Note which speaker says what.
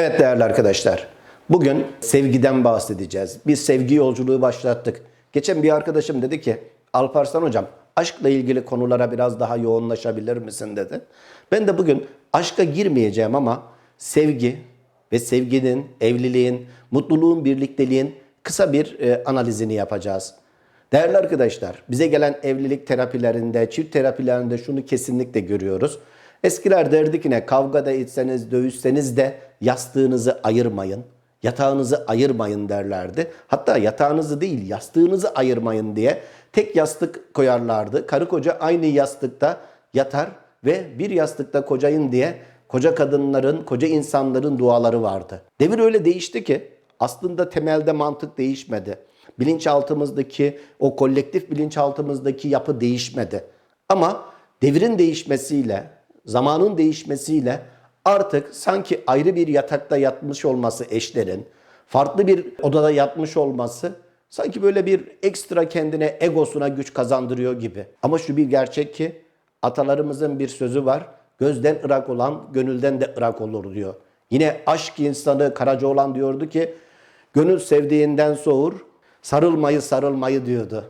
Speaker 1: Evet değerli arkadaşlar, bugün sevgiden bahsedeceğiz. Biz sevgi yolculuğu başlattık. Geçen bir arkadaşım dedi ki, Alparslan hocam aşkla ilgili konulara biraz daha yoğunlaşabilir misin dedi. Ben de bugün aşka girmeyeceğim ama sevgi ve sevginin, evliliğin, mutluluğun, birlikteliğin kısa bir e, analizini yapacağız. Değerli arkadaşlar, bize gelen evlilik terapilerinde, çift terapilerinde şunu kesinlikle görüyoruz. Eskiler derdi ki ne kavgada etseniz, dövüşseniz de yastığınızı ayırmayın, yatağınızı ayırmayın derlerdi. Hatta yatağınızı değil, yastığınızı ayırmayın diye tek yastık koyarlardı. Karı koca aynı yastıkta yatar ve bir yastıkta kocayın diye koca kadınların, koca insanların duaları vardı. Devir öyle değişti ki aslında temelde mantık değişmedi. Bilinçaltımızdaki o kolektif bilinçaltımızdaki yapı değişmedi. Ama devrin değişmesiyle, zamanın değişmesiyle artık sanki ayrı bir yatakta yatmış olması eşlerin, farklı bir odada yatmış olması sanki böyle bir ekstra kendine egosuna güç kazandırıyor gibi. Ama şu bir gerçek ki atalarımızın bir sözü var. Gözden ırak olan gönülden de ırak olur diyor. Yine aşk insanı Karacaoğlan diyordu ki gönül sevdiğinden soğur, sarılmayı sarılmayı diyordu.